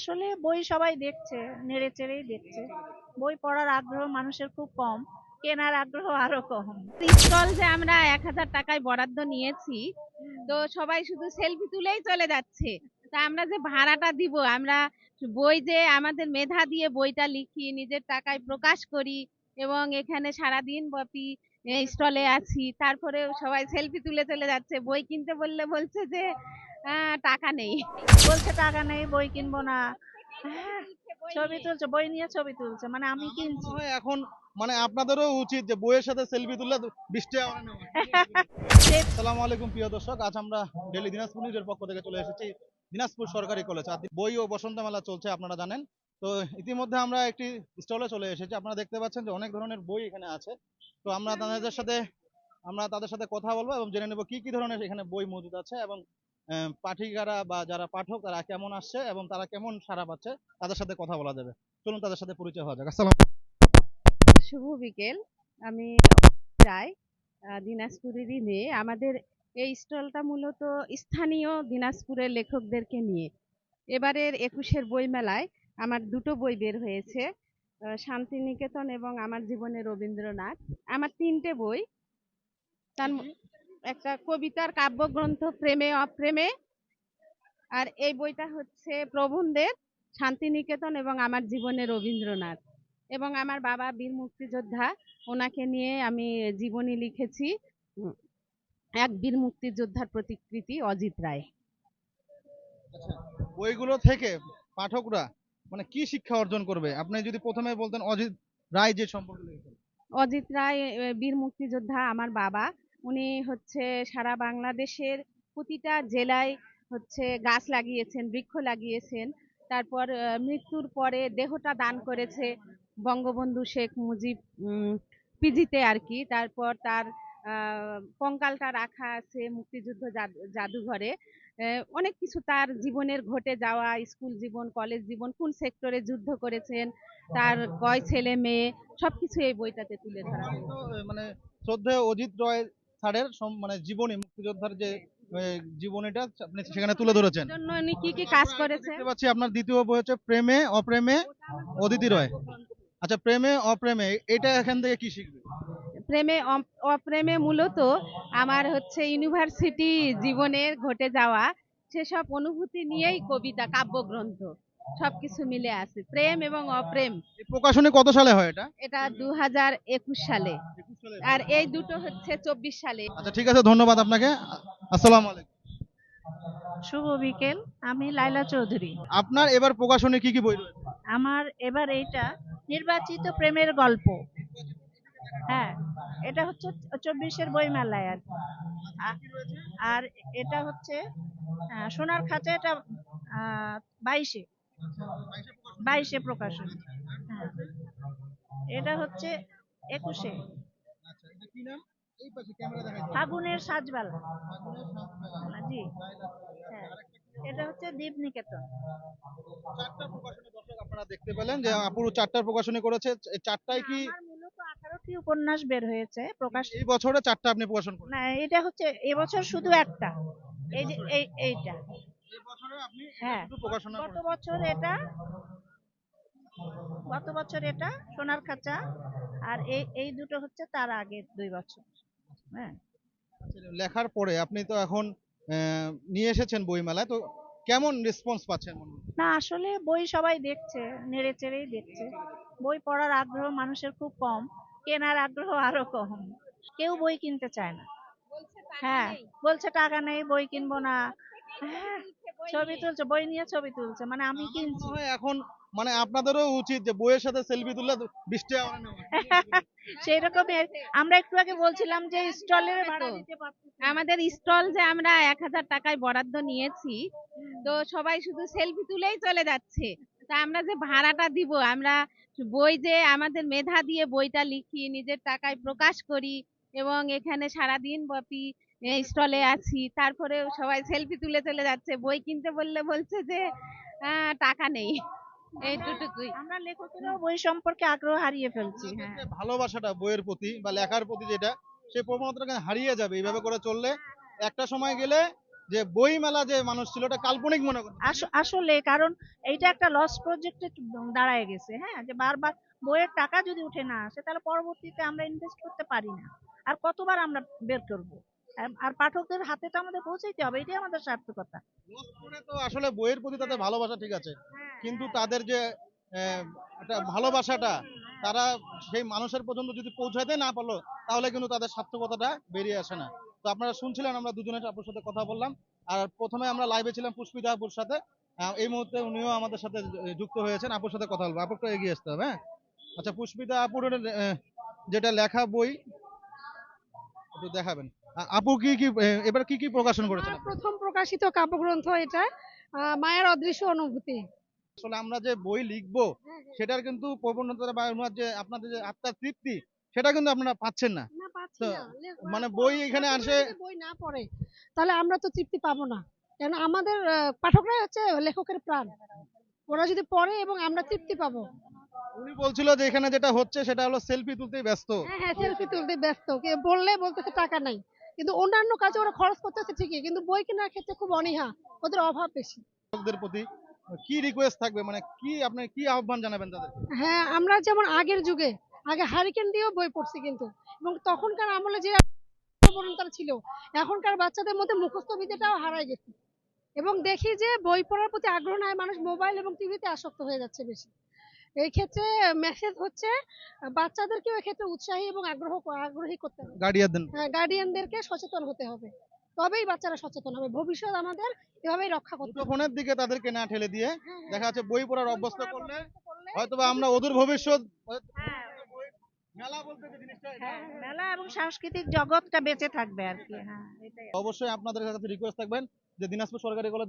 আসলে বই সবাই দেখছে নেড়ে চেড়েই দেখছে। বই পড়ার আগ্রহ মানুষের খুব কম কেনার আগ্রহ আরও কম। স্টল যে আমরা এক হাজার টাকায় বরাদ্দ নিয়েছি তো সবাই শুধু সেলফি তুলেই চলে যাচ্ছে। তা আমরা যে ভাড়াটা দিব আমরা বই যে আমাদের মেধা দিয়ে বইটা লিখি নিজের টাকায় প্রকাশ করি এবং এখানে সারাদিন ব্যাপী স্টলে আছি। তারপরে সবাই সেলফি তুলে চলে যাচ্ছে। বই কিনতে বললে বলছে যে টাকা নেই। বলছে টাকা নেই বই কিনবো না। হ্যাঁ, ছবি তুলছে বই নিয়ে ছবি তুলছে মানে আমি কিনছি। এখন মানে আপনাদেরও উচিত যে বইয়ের সাথে সেলফি তুললে বিশ টাকা আসসালামু আলাইকুম প্রিয় দর্শক আজ আমরা ডেলি দিনাজপুর নিউজের পক্ষ থেকে চলে এসেছি। দিনাজপুর সরকারি কলেজ আর বই ও বসন্ত মেলা চলছে আপনারা জানেন। তো ইতিমধ্যে আমরা একটি স্টলে চলে এসেছি। আপনারা দেখতে পাচ্ছেন যে অনেক ধরনের বই এখানে আছে। তো আমরা তাদের সাথে আমরা তাদের সাথে কথা বলব এবং জেনে নেব কি কি ধরনের এখানে বই মজুদ আছে এবং পাঠিকারা বা যারা পাঠক তারা কেমন আসছে এবং তারা কেমন সাড়া পাচ্ছে তাদের সাথে কথা বলা যাবে। চলুন তাদের সাথে পরিচয় হওয়া যাক। আসসালাম। শুভ বিকেল। আমি রায় দিনাজপুরেরই মেয়ে। আমাদের এই স্টলটা মূলত স্থানীয় দিনাজপুরের লেখকদেরকে নিয়ে। এবারের একুশের বইমেলায় আমার দুটো বই বের হয়েছে আহ, শান্তিনিকেতন এবং আমার জীবনে রবীন্দ্রনাথ। আমার তিনটে বই। তার একটা কবিতার কাব্যগ্রন্থ প্রেমে অপ্রেমে। আর এই বইটা হচ্ছে প্রবন্ধের শান্তিনিকেতন এবং আমার জীবনে রবীন্দ্রনাথ। এবং আমার বাবা বীর মুক্তিযোদ্ধা ওনাকে নিয়ে আমি জীবনী লিখেছি। এক বীর মুক্তিযোদ্ধার প্রতিকৃতি অজিত রায়। বইগুলো থেকে পাঠকরা মানে কি শিক্ষা অর্জন করবে? আপনি যদি প্রথমে বলতেন অজিত রায় যে সম্পর্কে লিখেছেন। অজিত রায় বীর মুক্তিযোদ্ধা আমার বাবা। উনি হচ্ছে সারা বাংলাদেশের প্রতিটা জেলায় হচ্ছে গাছ লাগিয়েছেন, বৃক্ষ লাগিয়েছেন। তারপর মৃত্যুর পরে দেহটা দান করেছে বঙ্গবন্ধু শেখ মুজিব পিজিতে আর কি। তারপর তার কঙ্কালটা রাখা আছে মুক্তিযুদ্ধ জাদুঘরে। অনেক কিছু তার জীবনের ঘটে যাওয়া, স্কুল জীবন, কলেজ জীবন, কোন সেক্টরে যুদ্ধ করেছেন, তার কয় ছেলে, মেয়ে, সবকিছু এই বইটাতে তুলে ধরা মানে শ্রদ্ধেয় অজিত রয় স্যারের মানে জীবনী মুক্তিযোদ্ধার যে জীবনীটা আপনি সেখানে তুলে ধরেছেন। কি কি কাজ করেছে দেখতে পাচ্ছি আপনার দ্বিতীয় বই হচ্ছে প্রেমে অপ্রেমে অদিতি রয়। আচ্ছা প্রেমে অপ্রেমে এটা এখান থেকে কি শিখবে? প্রেমে অপ্রেমে মূলত আমার হচ্ছে ইউনিভার্সিটি জীবনের ঘটে যাওয়া সেসব অনুভূতি নিয়েই কবিতা কাব্যগ্রন্থ সবকিছু মিলে আছে। প্রেম এবং অপ্রেম। প্রকাশনী কত সালে হয় এটা? এটা দু হাজার একুশ সালে। আর এই দুটো হচ্ছে চব্বিশ সালে। আচ্ছা ঠিক আছে ধন্যবাদ আপনাকে। আসসালামু আলাইকুম। শুভ বিকেল আমি লাইলা চৌধুরী। আপনার এবার প্রকাশনী কি কি বই রয়েছে? আমার এবার এইটা নির্বাচিত প্রেমের গল্প। হ্যাঁ এটা হচ্ছে চব্বিশের বই মেলায় আর আর এটা হচ্ছে আহ, সোনার খাঁচা এটা বাইশে। বাইশে প্রকাশন। হ্যাঁ এটা হচ্ছে একুশে আচ্ছা এটা কি নাম এই পাশে ক্যামেরা দেখা যাচ্ছে ফাগুনের সাজবেলা। জি। হ্যাঁ। এটা হচ্ছে দ্বীপ নিকেতন চারটা প্রকাশনী দর্শক আপনারা দেখতে পেলেন যে আপুরু চারটা প্রকাশনী করেছে। চারটায় কি আঠারোটি উপন্যাস বের হয়েছে প্রকাশ এই বছরে চারটা আপনি প্রকাশন করেন না এটা হচ্ছে এবছর শুধু একটা। এই যে এই এইটা। এই বছরে আপনি হ্যাঁ। গত বছর এটা গত বছর এটা সোনার খাঁচা। আর এই এই দুটো হচ্ছে তার আগে দুই বছর। হ্যাঁ। লেখার পরে আপনি তো এখন আহ, নিয়ে এসেছেন বইমেলায় তো কেমন রেসপন্স পাচ্ছেন না আসলে বই সবাই দেখছে নেড়ে চেড়েই দেখছে। বই পড়ার আগ্রহ মানুষের খুব কম কেনার আগ্রহ আরও কম। কেউ বই কিনতে চায় না। হ্যাঁ বলছে টাকা নেই বই কিনবো না। হ্যাঁ ছবি তুলছে বই নিয়ে ছবি তুলছে মানে আমি কিনছি এখন মানে আপনাদেরও উচিত যে বইয়ের সাথে সেলফি তুললে নেওয়া। সেই রকমই আমরা একটু আগে বলছিলাম যে স্টলের ভাড়া দিতে না। আমাদের স্টল যে আমরা এক হাজার টাকায় বরাদ্দ নিয়েছি তো সবাই শুধু সেলফি তুলেই চলে যাচ্ছে তা আমরা যে ভাড়াটা দিব আমরা বই যে আমাদের মেধা দিয়ে বইটা লিখি নিজের টাকায় প্রকাশ করি এবং এখানে সারাদিন ব্যাপী স্টলে আছি তারপরে সবাই সেলফি তুলে চলে যাচ্ছে বই কিনতে বললে বলছে যে আহ, টাকা নেই। এই দুটুকুই আমরা লেখকেরাও বই সম্পর্কে আগ্রহ হারিয়ে ফেলছি হ্যাঁ। ভালোবাসাটা বইয়ের প্রতি বা লেখার প্রতি যেটা সেই প্রবণতাটা হারিয়ে যাবে এইভাবে করে চললে একটা সময় গেলে যে বই মেলা যে মানুষ ছিল এটা কাল্পনিক মনে আস- আসলে কারণ এইটা একটা লস প্রজেক্টে দাঁড়ায় গেছে হ্যাঁ। যে বারবার বইয়ের টাকা যদি উঠে না আসে তাহলে পরবর্তীতে আমরা ইনভেস্ট করতে পারি না। আর কতবার আমরা বের করব? আর পাঠকদের হাতে তো আমাদের পৌঁছাইতে হবে এটাই আমাদের সার্থকতা। তো আসলে বইয়ের প্রতি তাদের ভালোবাসা ঠিক আছে কিন্তু তাদের যে একটা ভালোবাসাটা তারা সেই মানুষের পর্যন্ত যদি পৌঁছাতে না পারল তাহলে কিন্তু তাদের সার্থকতাটা বেরিয়ে আসে না। তো আপনারা শুনছিলেন আমরা দুজনের আপুর সাথে কথা বললাম আর প্রথমে আমরা লাইভে ছিলাম পুষ্পিতা আপুর সাথে এই মুহূর্তে উনিও আমাদের সাথে যুক্ত হয়েছেন আপুর সাথে কথা বলব আপু একটু এগিয়ে আসতে হবে হ্যাঁ? আচ্ছা পুষ্পিতা আপুর যেটা লেখা বই একটু দেখাবেন। আপু কি কি এবার কি কি প্রকাশন করেছেন প্রথম প্রকাশিত কাব্যগ্রন্থ এটা মায়ের অদৃশ্য অনুভূতি। আসলে আমরা যে বই লিখব সেটার কিন্তু প্রবণতা বা ওনার যে আপনাদের যে আত্মার তৃপ্তি সেটা কিন্তু আপনারা পাচ্ছেন না। মানে বই এখানে আসে- বই না পড়ে তাহলে আমরা তো তৃপ্তি পাবো না। কেন আমাদের পাঠকরাই হচ্ছে লেখকের প্রাণ। ওরা যদি পড়ে এবং আমরা তৃপ্তি পাবো। উনি বলছিল যে এখানে যেটা হচ্ছে সেটা হলো সেলফি তুলতেই ব্যস্ত। হ্যাঁ হ্যাঁ সেলফি তুলতে ব্যস্ত। কে বললে বলতেছে টাকা নাই। কিন্তু অন্যান্য কাজে ওরা খরচ করতেছে ঠিকই কিন্তু বই কেনার ক্ষেত্রে খুব অনীহা ওদের অভাব বেশি। প্রতি কি রিকোয়েস্ট থাকবে? মানে কি আপনি কি আহ্বান জানাবেন তাদের হ্যাঁ আমরা যেমন আগের যুগে আগে হারিকেন দিয়েও বই পড়ছি কিন্তু এবং তখনকার আমলে যে তারা ছিল এখনকার বাচ্চাদের মধ্যে মুখস্থ বিদ্যাটাও হারায় গেছে। এবং দেখি যে বই পড়ার প্রতি আগ্রহ নাই মানুষ মোবাইল এবং টিভিতে আসক্ত হয়ে যাচ্ছে বেশি। এই ক্ষেত্রে মেসেজ হচ্ছে বাচ্চাদেরকেও এক্ষেত্রে উৎসাহী এবং আগ্রহ আগ্রহী করতে হবে। গার্ডিয়ানদের গার্ডিয়ানদেরকে সচেতন হতে হবে। তবেই বাচ্চারা সচেতন হবে। ভবিষ্যৎ আমাদের এভাবেই রক্ষা করতে হবে। ফোনের দিকে তাদেরকে না ঠেলে দিয়ে হ্যাঁ, হ্যাঁ। দেখা যাচ্ছে বই পড়ার অভ্যস্ত করলে হয়তোবা আমরা ওদের ভবিষ্যৎ মেলা বলতে যে জিনিসটা হ্যাঁ, মেলা এবং সাংস্কৃতিক জগৎটা বেঁচে থাকবে আর কি। হ্যাঁ অবশ্যই আপনাদের কাছে রিকোয়েস্ট থাকবেন যে দিনাজপুর সরকারি কলেজ